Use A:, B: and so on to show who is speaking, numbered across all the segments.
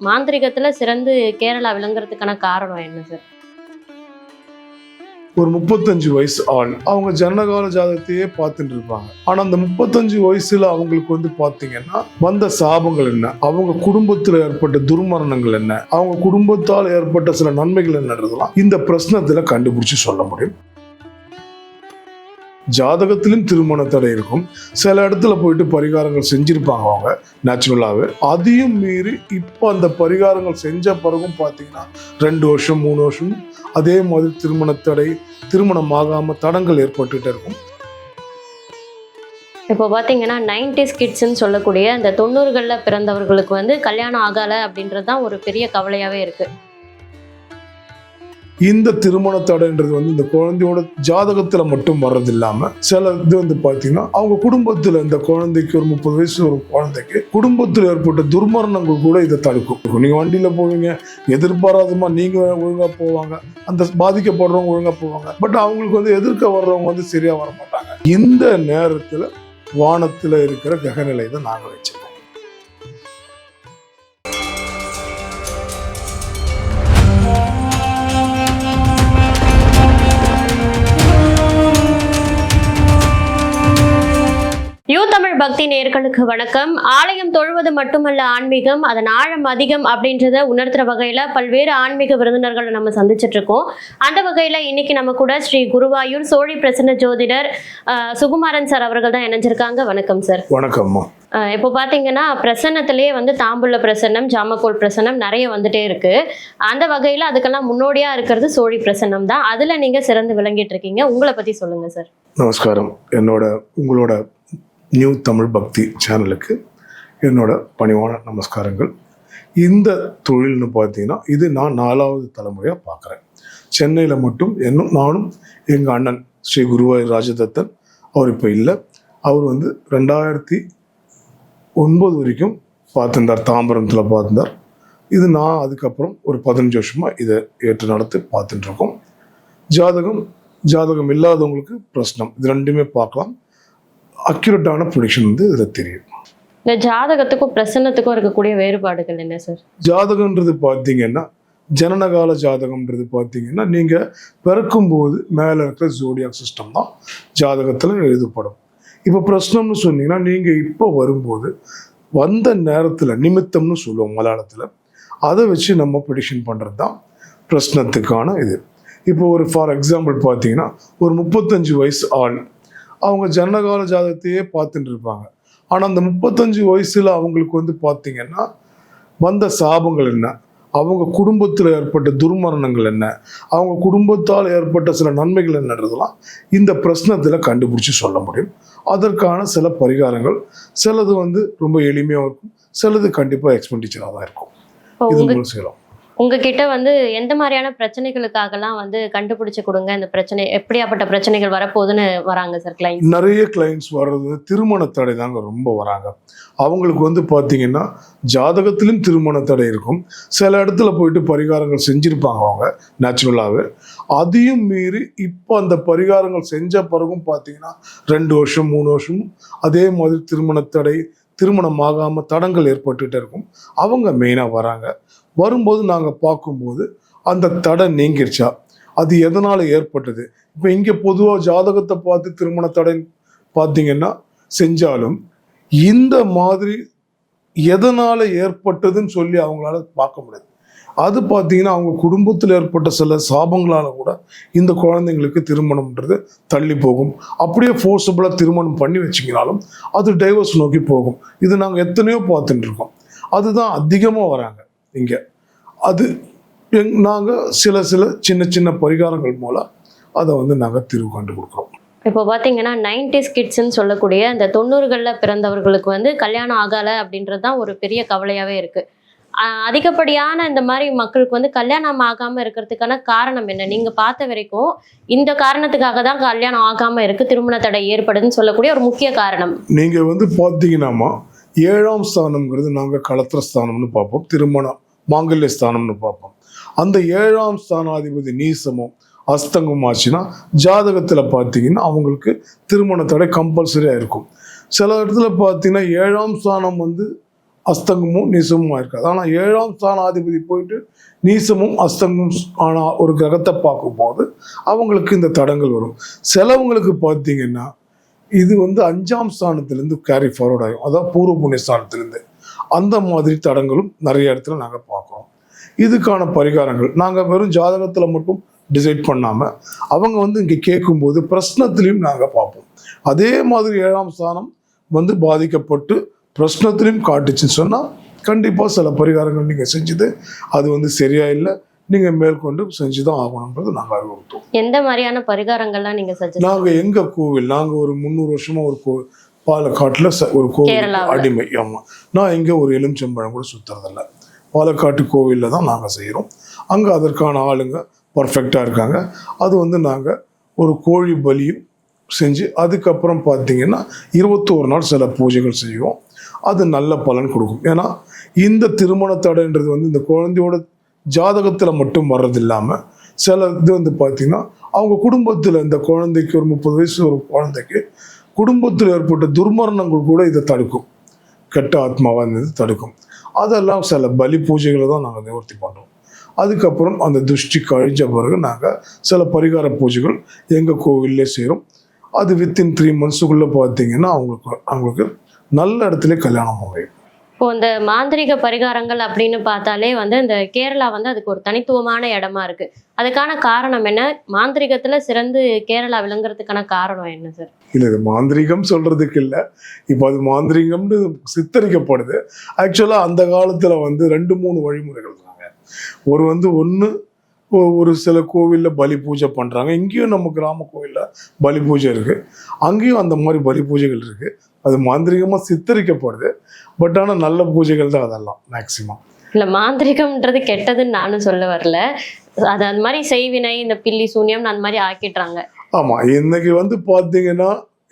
A: மாந்திரிகத்துல சிறந்து கேரளா விளங்குறதுக்கான காரணம் என்ன சார்
B: ஒரு முப்பத்தஞ்சு வயசு ஆள் அவங்க ஜனகால ஜாதகத்தையே பார்த்துட்டு இருப்பாங்க. ஆனா அந்த முப்பத்தஞ்சு வயசுல அவங்களுக்கு வந்து பாத்தீங்கன்னா வந்த சாபங்கள் என்ன? அவங்க குடும்பத்துல ஏற்பட்ட துர்மரணங்கள் என்ன? அவங்க குடும்பத்தால் ஏற்பட்ட சில நன்மைகள் என்னன்றதெல்லாம் இந்த பிரச்சனத்துல கண்டுபிடிச்சு சொல்ல முடியும். ஜாதகத்திலும் திருமண தடை இருக்கும். சில இடத்துல போயிட்டு பரிகாரங்கள் செஞ்சிருப்பாங்க அவங்க நேச்சுரலாகவே அதையும் மீறி இப்போ அந்த பரிகாரங்கள் செஞ்ச பிறகும் பார்த்தீங்கன்னா ரெண்டு வருஷம் மூணு வருஷம் அதே மாதிரி திருமண தடை திருமணம் ஆகாம தடங்கள் ஏற்பட்டுட்டு இருக்கும்.
A: இப்போ பார்த்தீங்கன்னா நைன்டிஸ் கிட்ஸ்ன்னு சொல்லக்கூடிய அந்த தொண்ணூறுகளில் பிறந்தவர்களுக்கு வந்து கல்யாணம் ஆகலை அப்படின்றது தான் ஒரு பெரிய கவலையாகவே இருக்கு.
B: இந்த திருமண தடைன்றது வந்து இந்த குழந்தையோட ஜாதகத்துல மட்டும் வர்றது இல்லாம சில இது வந்து பாத்தீங்கன்னா அவங்க குடும்பத்துல இந்த குழந்தைக்கு ஒரு முப்பது வயசு ஒரு குழந்தைக்கு குடும்பத்தில் ஏற்பட்ட துர்மரணங்கள் கூட இதை தடுக்கும். நீங்க வண்டியில போவீங்க எதிர்பாராதமா நீங்க ஒழுங்கா போவாங்க அந்த பாதிக்கப்படுறவங்க ஒழுங்கா போவாங்க பட் அவங்களுக்கு வந்து எதிர்க்க வர்றவங்க வந்து சரியா வர மாட்டாங்க இந்த நேரத்துல வானத்துல இருக்கிற கிரகநிலை தான் நாங்க வச்சிருக்கோம்.
A: யூ தமிழ் பக்தி நேர்களுக்கு வணக்கம். ஆலயம் தொழுவது மட்டுமல்ல ஆன்மீகம் அதன் ஆழம் அதிகம் அப்படின்றத உணர்த்துற வகையில பல்வேறு ஆன்மீக விருந்தினர்களை நம்ம சந்திச்சிட்டு இருக்கோம். அந்த வகையில இன்னைக்கு நம்ம கூட ஸ்ரீ குருவாயூர் சோழி பிரசன்ன ஜோதிடர் சுகுமாரன் சார் அவர்கள் தான் இணைஞ்சிருக்காங்க. வணக்கம் சார்.
B: வணக்கம்மா.
A: அஹ் இப்போ பார்த்தீங்கன்னா பிரசன்னத்திலேயே வந்து தாம்பூல பிரசன்னம் ஜாமக்கோல் பிரசன்னம் நிறைய வந்துட்டே இருக்கு. அந்த வகையில் அதுக்கெல்லாம் முன்னோடியா இருக்கிறது சோழி பிரசன்னம் தான். அதில் நீங்கள் சிறந்து விளங்கிட்டு இருக்கீங்க. உங்களை பற்றி சொல்லுங்க சார்.
B: நமஸ்காரம். என்னோட உங்களோட நியூ தமிழ் பக்தி சேனலுக்கு என்னோட பணிவான நமஸ்காரங்கள். இந்த தொழில்னு பார்த்தீங்கன்னா இது நான் நாலாவது தலைமுறையாக பார்க்குறேன். சென்னையில் மட்டும் என்னும் நானும் எங்கள் அண்ணன் ஸ்ரீ குருவாயூர் ராஜதத்தன் அவர் இப்போ இல்லை. அவர் வந்து ரெண்டாயிரத்தி ஒன்பது வரைக்கும் பார்த்துருந்தார் தாம்பரத்தில் பார்த்துருந்தார். இது நான் அதுக்கப்புறம் ஒரு பதினஞ்சு வருஷமாக இதை ஏற்று நடத்தி பார்த்துட்டுருக்கோம் ஜாதகம் ஜாதகம் இல்லாதவங்களுக்கு பிரச்சனம் இது ரெண்டுமே பார்க்கலாம். அக்யூரேட்டான ப்ரொடிக்ஷன் வந்து இதில் தெரியும்.
A: இந்த ஜாதகத்துக்கும் பிரசன்னத்துக்கும் இருக்கக்கூடிய வேறுபாடுகள் என்ன சார்
B: ஜாதகன்றது பார்த்தீங்கன்னா ஜனனகால ஜாதகம்ன்றது பார்த்தீங்கன்னா நீங்கள் பிறக்கும்போது மேலே இருக்கிற ஜோடியாக் சிஸ்டம் தான் ஜாதகத்தில் எழுதப்படும். இப்போ பிரச்சனம்னு சொன்னீங்கன்னா நீங்கள் இப்போ வரும்போது வந்த நேரத்தில் நிமித்தம்னு சொல்லுவோம் மலையாளத்தில் அதை வச்சு நம்ம ப்ரிடிக்ஷன் பண்ணுறது தான் பிரச்சனத்துக்கான இது. இப்போ ஒரு ஃபார் எக்ஸாம்பிள் பார்த்தீங்கன்னா ஒரு முப்பத்தஞ்சு வயசு ஆள் அவங்க ஜனனகால ஜாதகத்தையே பார்த்துட்டு இருப்பாங்க. ஆனால் அந்த முப்பத்தஞ்சு வயசுல அவங்களுக்கு வந்து பார்த்தீங்கன்னா வந்த சாபங்கள் என்ன? அவங்க குடும்பத்தில் ஏற்பட்ட துர்மரணங்கள் என்ன? அவங்க குடும்பத்தால் ஏற்பட்ட சில நன்மைகள் என்னன்றதெல்லாம் இந்த பிரச்சனத்தில் கண்டுபிடிச்சி சொல்ல முடியும். அதற்கான சில பரிகாரங்கள் சிலது வந்து ரொம்ப எளிமையாக இருக்கும். சிலது கண்டிப்பாக எக்ஸ்பெண்டிச்சராக தான் இருக்கும். இது செய்யலாம்.
A: உங்ககிட்ட வந்து எந்த மாதிரியான பிரச்சனைகளுக்காகலாம் வந்து கண்டுபிடிச்சு கொடுங்க? இந்த பிரச்சனை எப்படியாப்பட்ட பிரச்சனைகள் வரப்போகுதுன்னு வராங்க சார் கிளைண்ட்
B: நிறைய கிளைண்ட்ஸ் வர்றது திருமண தடை தாங்க ரொம்ப வராங்க. அவங்களுக்கு வந்து பார்த்தீங்கன்னா ஜாதகத்திலும் திருமண தடை இருக்கும். சில இடத்துல போயிட்டு பரிகாரங்கள் செஞ்சுருப்பாங்க அவங்க நேச்சுரலாகவே அதையும் மீறி இப்போ அந்த பரிகாரங்கள் செஞ்ச பிறகும் பார்த்தீங்கன்னா ரெண்டு வருஷம் மூணு வருஷம் அதே மாதிரி திருமண தடை திருமணம் ஆகாமல் தடங்கள் ஏற்பட்டுகிட்டே இருக்கும். அவங்க மெயினாக வராங்க. வரும்போது நாங்கள் பார்க்கும்போது அந்த தடை நீங்கிருச்சா? அது எதனால் ஏற்பட்டது? இப்போ இங்கே பொதுவாக ஜாதகத்தை பார்த்து திருமண தடை பார்த்தீங்கன்னா செஞ்சாலும் இந்த மாதிரி எதனால் ஏற்பட்டதுன்னு சொல்லி அவங்களால பார்க்க முடியாது. அது பார்த்தீங்கன்னா அவங்க குடும்பத்தில் ஏற்பட்ட சில சாபங்களால் கூட இந்த குழந்தைங்களுக்கு திருமணம்ன்றது தள்ளி போகும். அப்படியே ஃபோர்ஸபுளாக திருமணம் பண்ணி வச்சிங்கனாலும் அது டைவர்ஸ் நோக்கி போகும். இது நாங்கள் எத்தனையோ பார்த்துட்டு இருக்கோம். அதுதான் அதிகமாக வராங்க இங்கே. அது எங் நாங்கள் சில சில சின்ன சின்ன பரிகாரங்கள் மூலம் அதை வந்து நாங்கள் தீர்வு கண்டு கொடுக்குறோம்.
A: இப்போ பார்த்தீங்கன்னா நைன்டிஸ் கிட்ஸ்ன்னு சொல்லக்கூடிய இந்த தொண்ணூறுகளில் பிறந்தவர்களுக்கு வந்து கல்யாணம் ஆகலை அப்படின்றது தான் ஒரு பெரிய கவலையாகவே இருக்கு. ஆஹ் அதிகப்படியான இந்த மாதிரி மக்களுக்கு வந்து கல்யாணம் ஆகாமல் இருக்கிறதுக்கான காரணம் என்ன? நீங்கள் பார்த்த வரைக்கும் இந்த காரணத்துக்காக தான் கல்யாணம் ஆகாமல் இருக்கு திருமண தடை ஏற்படுதுன்னு சொல்லக்கூடிய ஒரு முக்கிய காரணம்.
B: நீங்கள் வந்து பார்த்தீங்கன்னாமா ஏழாம் ஸ்தானம்ங்கிறது நாங்கள் களத்திர ஸ்தானம்னு பார்ப்போம். திருமணம். மாங்கல்ய ஸ்தானம்னு பார்ப்போம். அந்த ஏழாம் ஸ்தானாதிபதி நீசமும் அஸ்தங்கம் ஆச்சுன்னா ஜாதகத்தில் பார்த்தீங்கன்னா அவங்களுக்கு திருமண தடை கம்பல்சரியாக இருக்கும். சில இடத்துல பார்த்தீங்கன்னா ஏழாம் ஸ்தானம் வந்து அஸ்தங்கமும் நீசமும் இருக்காது ஆனால் ஏழாம் ஸ்தானாதிபதி போயிட்டு நீசமும் அஸ்தங்கமும் ஆனால் ஒரு கிரகத்தை பார்க்கும்போது அவங்களுக்கு இந்த தடங்கள் வரும். சிலவங்களுக்கு பார்த்தீங்கன்னா இது வந்து அஞ்சாம் ஸ்தானத்திலேருந்து கேரி ஃபார்வர்ட் ஆகும். அதாவது பூர்வ புண்ணிய ஸ்தானத்திலேருந்து. அந்த மாதிரி தடங்களும் நிறைய இடத்துல நாங்கள் பார்க்குறோம். இதுக்கான பரிகாரங்கள் நாங்கள் வெறும் ஜாதகத்தில் மட்டும் டிசைட் பண்ணாமல் அவங்க வந்து இங்கே கேட்கும்போது பிரശ്னத்திலையும் நாங்கள் பார்ப்போம். அதே மாதிரி ஏழாம் ஸ்தானம் வந்து பாதிக்கப்பட்டு பிரശ്னத்திலையும் காட்டுச்சுன்னு சொன்னால் கண்டிப்பாக சில பரிகாரங்கள் நீங்கள் செஞ்சது அது வந்து சரியா இல்லை நீங்கள் மேற்கொண்டு செஞ்சு தான் ஆகணுன்றது நாங்கள் அறிவுறுத்துவோம்.
A: எந்த மாதிரியான பரிகாரங்கள்லாம் நீங்க சஜஸ்ட்
B: நாங்கள் எங்கள் கோவில் நாங்கள் ஒரு முந்நூறு வருஷமா ஒரு கோவில் பாலக்காட்டில் ச- ஒரு கோவில். அடிமை. ஆமாம் நான் இங்கே ஒரு எலுமிச்சம்பழம் கூட சுற்றுறதில்ல பாலக்காட்டு கோவிலில் தான் நாங்கள் செய்கிறோம் அங்கே அதற்கான ஆளுங்க பர்ஃபெக்டாக இருக்காங்க. அது வந்து நாங்கள் ஒரு கோழி பலியும் செஞ்சு அதுக்கப்புறம் பார்த்தீங்கன்னா இருபத்தோரு நாள் சில பூஜைகள் செய்வோம். அது நல்ல பலன் கொடுக்கும். ஏன்னா இந்த திருமண தடைன்றது வந்து இந்த குழந்தையோட ஜாதகத்தில் மட்டும் வர்றது இல்லாமல் சில இது வந்து பார்த்தீங்கன்னா அவங்க குடும்பத்தில் இந்த குழந்தைக்கு ஒரு முப்பது வயசு ஒரு குழந்தைக்கு குடும்பத்தில் ஏற்பட்ட துர்மரணங்கள் கூட இதை தடுக்கும். கெட்ட ஆத்மாவாக இருந்தது தடுக்கும். அதெல்லாம் சில பலி பூஜைகளை தான் நாங்கள் நிவர்த்தி பண்ணுறோம் அதுக்கப்புறம் அந்த துஷ்டி கழிஞ்ச பிறகு நாங்கள் சில பரிகார பூஜைகள் எங்கள் கோவில்லே செய்கிறோம் அது வித்தின் த்ரீ மந்த்ஸுக்குள்ளே பார்த்தீங்கன்னா அவங்களுக்கு அவங்களுக்கு நல்ல இடத்துல கல்யாணம் அமையும்
A: இப்போ இந்த மாந்திரிக பரிகாரங்கள் அப்படின்னு பார்த்தாலே வந்து இந்த கேரளா வந்து அதுக்கு ஒரு தனித்துவமான இடமா இருக்கு. அதுக்கான காரணம் என்ன? மாந்திரிகத்துல சிறந்து கேரளா விளங்குறதுக்கான காரணம் என்ன சார்
B: இல்லை இது மாந்திரீகம் சொல்றதுக்கு இல்லை. இப்போ அது மாந்திரீகம்னு சித்தரிக்கப்படுது. ஆக்சுவலாக அந்த காலத்தில் வந்து ரெண்டு மூணு வழிமுறைகள் இருக்காங்க. ஒரு வந்து ஒன்று ஒரு சில கோவிலில் பலி பூஜை பண்ணுறாங்க இங்கேயும் நம்ம கிராம கோவிலில் பலி பூஜை இருக்குது அங்கேயும் அந்த மாதிரி பலி பூஜைகள் இருக்குது அது மாந்திரீகமாக சித்தரிக்கப்படுது. பட் ஆனால் நல்ல பூஜைகள் தான் அதெல்லாம் மேக்சிமம்
A: இல்ல மாந்திரிகம்ன்றது கெட்டதுன்னு நானும் சொல்ல வரல. அது அந்த மாதிரி செய்வினை இந்த பில்லி சூன்யம் அந்த மாதிரி ஆக்கிடுறாங்க.
B: ஆமாம் இன்னைக்கு வந்து பார்த்தீங்கன்னா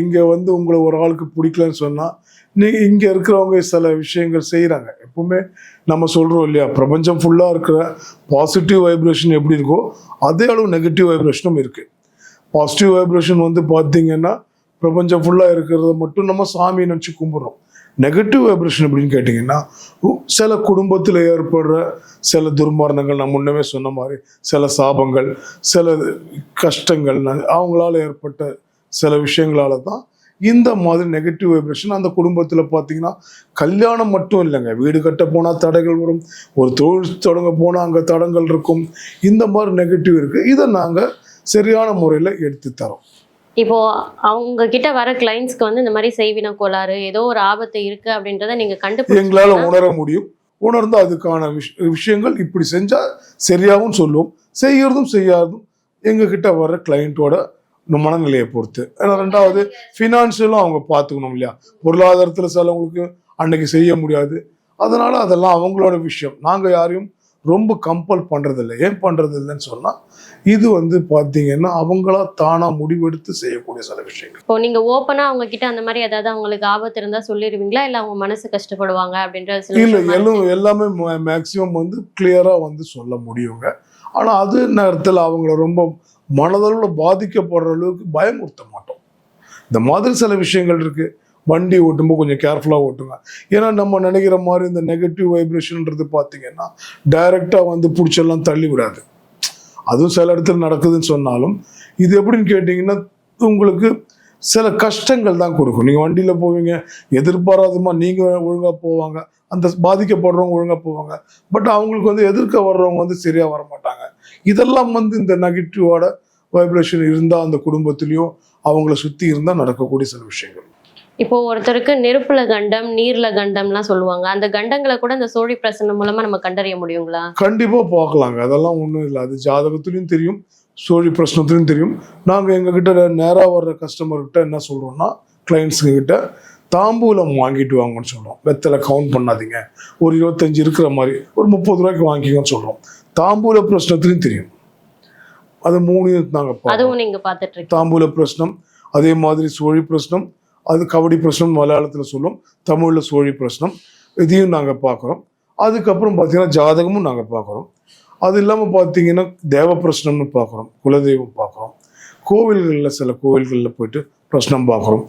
B: இங்கே வந்து உங்களை ஒரு ஆளுக்கு பிடிக்கலன்னு சொன்னால் நீ இங்கே இருக்கிறவங்க சில விஷயங்கள் செய்கிறாங்க எப்பவுமே நம்ம சொல்கிறோம் இல்லையா பிரபஞ்சம் ஃபுல்லாக இருக்கிற பாசிட்டிவ் வைப்ரேஷன் எப்படி இருக்கோ அதே அளவு நெகட்டிவ் வைப்ரேஷனும் இருக்குது பாசிட்டிவ் வைப்ரேஷன் வந்து பார்த்தீங்கன்னா பிரபஞ்சம் ஃபுல்லாக இருக்கிறத மட்டும் நம்ம சாமி நினச்சி கும்பிட்றோம். நெகட்டிவ் வைப்ரேஷன் அப்படின்னு கேட்டிங்கன்னா சில குடும்பத்தில் ஏற்படுற சில துர்மரணங்கள் நான் முன்னமே சொன்ன மாதிரி சில சாபங்கள் சில கஷ்டங்கள் அவங்களால ஏற்பட்ட சில விஷயங்களால தான் இந்த மாதிரி நெகட்டிவ் வைப்ரேஷன் அந்த குடும்பத்தில் பார்த்தீங்கன்னா கல்யாணம் மட்டும் இல்லைங்க. வீடு கட்ட போனால் தடைகள் வரும் ஒரு தொழில் தொடங்க போனால் அங்கே தடங்கள் இருக்கும். இந்த மாதிரி நெகட்டிவ் இருக்குது இதை நாங்கள் சரியான முறையில் எடுத்து தரோம்.
A: இப்போ அவங்க கிட்ட வர கிளைண்ட்ஸ்க்கு வந்து இந்த மாதிரி செய்வின கோளாறு ஏதோ ஒரு ஆபத்து இருக்கு அப்படின்றத நீங்க
B: எங்களால் உணர முடியும். உணர்ந்து அதுக்கான விஷ் விஷயங்கள் இப்படி செஞ்சால் சரியாகவும் சொல்லுவோம். செய்யறதும் செய்யாததும் எங்ககிட்ட வர்ற கிளைண்ட்டோட மனநிலையை பொறுத்து. ஏன்னா ரெண்டாவது ஃபினான்ஷியலும் அவங்க பார்த்துக்கணும் இல்லையா? பொருளாதாரத்தில் சிலவங்களுக்கு அன்னைக்கு செய்ய முடியாது. அதனால அதெல்லாம் அவங்களோட விஷயம். நாங்கள் யாரையும் ரொம்ப கம்பல் பண்ணுறதில்ல ஏன் பண்ணுறது இல்லைன்னு சொன்னால் இது வந்து பார்த்தீங்கன்னா அவங்களா தானாக முடிவெடுத்து செய்யக்கூடிய சில விஷயங்கள்.
A: இப்போ நீங்க ஓப்பனா அவங்க கிட்ட அந்த மாதிரி ஏதாவது அவங்களுக்கு ஆபத்து இருந்தா சொல்லிடுவீங்களா? இல்ல அவங்க மனசு கஷ்டப்படுவாங்க அப்படின்ற
B: இல்லை எல்லாம் எல்லாமே மேக்சிமம் வந்து கிளியராக வந்து சொல்ல முடியுங்க. ஆனால் அது நேரத்தில் அவங்கள ரொம்ப மனதளவில் பாதிக்கப்படுற அளவுக்கு பயமுறுத்த மாட்டோம். இந்த மாதிரி சில விஷயங்கள் இருக்குது வண்டி ஓட்டும்போது கொஞ்சம் கேர்ஃபுல்லாக ஓட்டுங்க. ஏன்னா நம்ம நினைக்கிற மாதிரி இந்த நெகட்டிவ் வைப்ரேஷன்ன்றது பார்த்தீங்கன்னா டைரெக்டாக வந்து பிடிச்செல்லாம் தள்ளி விடாது. அதுவும் சில இடத்துல நடக்குதுன்னு சொன்னாலும் இது எப்படின்னு கேட்டிங்கன்னா உங்களுக்கு சில கஷ்டங்கள் தான் கொடுக்கும். நீங்கள் வண்டியில் போவீங்க எதிர்பாராதமாக நீங்கள் ஒழுங்காக போவாங்க அந்த பாதிக்கப்படுறவங்க ஒழுங்காக போவாங்க. பட் அவங்களுக்கு வந்து எதிர்க்க வர்றவங்க வந்து சரியாக வர மாட்டாங்க இதெல்லாம் வந்து இந்த நெகட்டிவோட வைப்ரேஷன் இருந்தால் அந்த குடும்பத்திலையும் அவங்கள சுற்றி இருந்தால் நடக்கக்கூடிய சில விஷயங்கள்.
A: இப்போ ஒருத்தருக்கு நெருப்புல கண்டம் நீர்ல கண்டம்லாம் சொல்லுவாங்க. அந்த கண்டங்களை கூட இந்த சோழி பிரசனம் மூலமா நம்ம கண்டறிய முடியுங்களா?
B: கண்டிப்பாக பார்க்கலாங்க. அதெல்லாம் ஒன்றும் இல்லை. அது ஜாதகத்துலேயும் தெரியும் சோழி பிரச்சனத்துலையும் தெரியும். நாங்கள் எங்ககிட்ட நேராக வர்ற கஸ்டமர்கிட்ட என்ன சொல்கிறோம்னா கிளைண்ட்ஸுங்க கிட்ட தாம்பூலம் வாங்கிட்டு வாங்கன்னு சொல்கிறோம் வெத்தலை கவுண்ட் பண்ணாதீங்க. ஒரு இருபத்தஞ்சு இருக்கிற மாதிரி ஒரு முப்பது ரூபாய்க்கு வாங்கிக்கோன்னு சொல்கிறோம் தாம்பூல பிரச்சனத்துலையும் தெரியும். அது மூணு நாங்கள்
A: அதுவும் நீங்க பாத்துட்டு இருக்கீங்க.
B: தாம்பூல பிரச்சனம் அதே மாதிரி சோழி பிரச்சனம் அது கபடி பிரச்சனம் மலையாளத்தில் சொல்லும் தமிழில் சோழி பிரச்சனம் இதையும் நாங்கள் பார்க்குறோம். அதுக்கப்புறம் பார்த்தீங்கன்னா ஜாதகமும் நாங்கள் பார்க்குறோம். அது இல்லாமல் பார்த்தீங்கன்னா தேவ பிரச்சனம்னு பார்க்குறோம் குலதெய்வம் பார்க்குறோம். கோவில்களில் சில கோவில்களில் போயிட்டு பிரச்சனம் பார்க்குறோம்.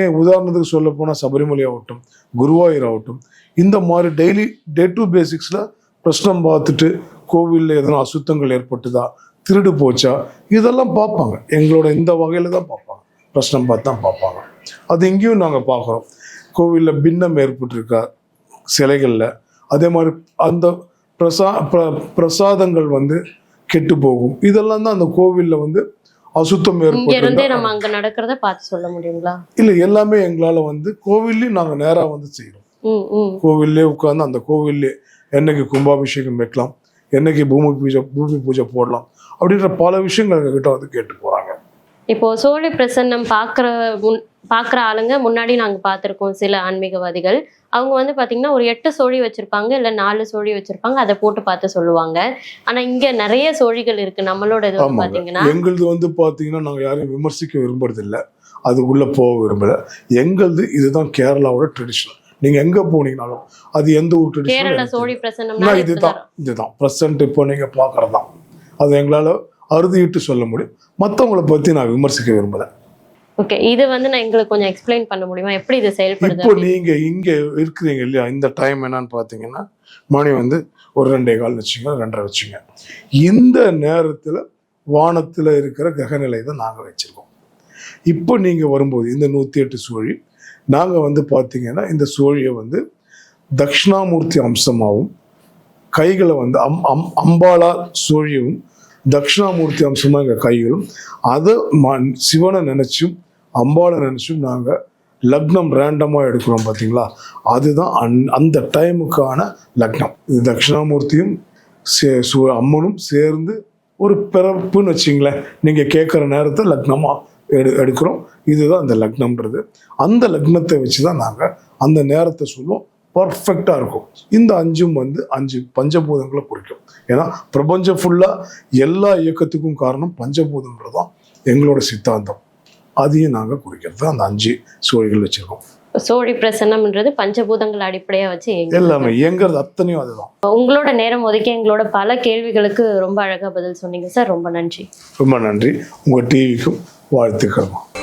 B: ஏன் உதாரணத்துக்கு சொல்ல போனால் சபரிமலை ஆகட்டும் குருவாயூர் ஆகட்டும் இந்த மாதிரி டெய்லி டே டு பேசிக்ஸில் பிரச்சனம் பார்த்துட்டு கோவிலில் எதனா அசுத்தங்கள் ஏற்பட்டுதா திருடு போச்சா இதெல்லாம் பார்ப்பாங்க. எங்களோட இந்த வகையில் தான் பார்ப்பாங்க. பிரச்சனம் பார்த்து தான் பார்ப்பாங்க. அது இங்கேயும் நாங்கள் பார்க்குறோம். கோவிலில் பின்னம் ஏற்பட்டிருக்கா சிலைகளில். அதே மாதிரி அந்த பிரசா பிர- பிரசாதங்கள் வந்து கெட்டு போகும். இதெல்லாம் தான் அந்த கோவிலில் வந்து அசுத்தம்
A: முடியுங்களா?
B: இல்லை எல்லாமே எங்களால் வந்து கோவில்லையும் நாங்கள் நேராக வந்து செய்கிறோம்
A: ம் ம்.
B: கோவில்லே உட்காந்து அந்த கோவில்லே என்னைக்கு கும்பாபிஷேகம் வைக்கலாம் என்னைக்கு பூமி பூஜை பூமி பூஜை போடலாம் அப்படின்ற பல விஷயங்கள் எங்ககிட்ட வந்து கேட்டு போகிறாங்க
A: இப்போ சோழி பிரசன்னம் பார்க்குற முன் பார்க்குற ஆளுங்க முன்னாடி நாங்கள் பார்த்துருக்கோம் சில ஆன்மீகவாதிகள். அவங்க வந்து பார்த்தீங்கன்னா ஒரு எட்டு சோழி வச்சுருப்பாங்க இல்லை நாலு சோழி வச்சுருப்பாங்க அதை போட்டு பார்த்து சொல்லுவாங்க. ஆனால் இங்கே நிறைய சோழிகள் இருக்குது நம்மளோட இது பார்த்தீங்கன்னா
B: எங்களது வந்து பார்த்தீங்கன்னா நாங்கள் யாரையும் விமர்சிக்க விரும்புறதில்ல. அதுக்குள்ளே போக விரும்பல. எங்களது இதுதான் கேரளாவோட ட்ரெடிஷனல் நீங்கள் எங்கே போனீங்கனாலும் அது எந்த ஒரு ட்ரெடிஷனல் இதுதான் இதுதான். ப்ரெசன்ட் இப்போ நீங்கள் பார்க்கறது தான் அது எங்களால் அறுதிட்டு சொல்ல முடியும். மற்றவங்கள பற்றி நான் விமர்சிக்க விரும்பல.
A: ஓகே இது வந்து நான் எங்களுக்கு கொஞ்சம் எக்ஸ்பிளைன் பண்ண முடியுமா? எப்படி இது செயல்படுது
B: இப்போ நீங்க இங்க இருக்கிறீங்க இல்லையா? இந்த டைம் என்னன்னு பார்த்தீங்கன்னா மணி வந்து ஒரு ரெண்டே கால் வச்சுங்க ரெண்டரை வச்சுங்க. இந்த நேரத்துல வானத்துல இருக்கிற கிரகநிலை தான் நாங்க வச்சிருக்கோம். இப்போ நீங்க வரும்போது இந்த நூத்தி எட்டு சோழி நாங்க வந்து பார்த்தீங்கன்னா இந்த சோழியை வந்து தட்சிணாமூர்த்தி அம்சமாகவும் கைகளை வந்து அம் அம் அம்பாளா சோழியும் தட்சிணாமூர்த்தி அம்சமா எங்கள் கைகளும் அதை ம- சிவனை நினைச்சும் அம்பாளை நினைச்சும் நாங்கள் லக்னம் ரேண்டமாக எடுக்கிறோம் பார்த்தீங்களா அதுதான் அந் அந்த டைமுக்கான லக்னம். இது தட்சிணாமூர்த்தியும் சே சு அம்மனும் சேர்ந்து ஒரு பிறப்புன்னு வச்சிங்களேன். நீங்கள் கேட்குற நேரத்தை லக்னமாக எடு எடுக்கிறோம். இதுதான் அந்த லக்னம்ன்றது. அந்த லக்னத்தை வச்சு தான் நாங்கள் அந்த நேரத்தை சொல்லுவோம். பர்ஃபெக்டாக இருக்கும். இந்த அஞ்சும் வந்து அஞ்சு பஞ்சபூதங்களை குறிக்கும். ஏன்னா பிரபஞ்சம் ஃபுல்லாக எல்லா இயக்கத்துக்கும் காரணம் பஞ்சபூதம்ன்றது தான் எங்களோட சித்தாந்தம். அதையும் நாங்கள் குறிக்கிறது அந்த அஞ்சு சூழல்கள் வச்சுருக்கோம்.
A: சோழி பிரசன்னம்ன்றது பஞ்சபூதங்கள் அடிப்படையா வச்சு.
B: எல்லாமே இயங்குறது அத்தனையும் அதுதான்.
A: உங்களோட நேரம் ஒதுக்கி எங்களோட பல கேள்விகளுக்கு ரொம்ப அழகா பதில் சொன்னீங்க சார். ரொம்ப நன்றி.
B: ரொம்ப நன்றி. உங்கள் டிவிக்கும் வாழ்த்துக்கிறோம்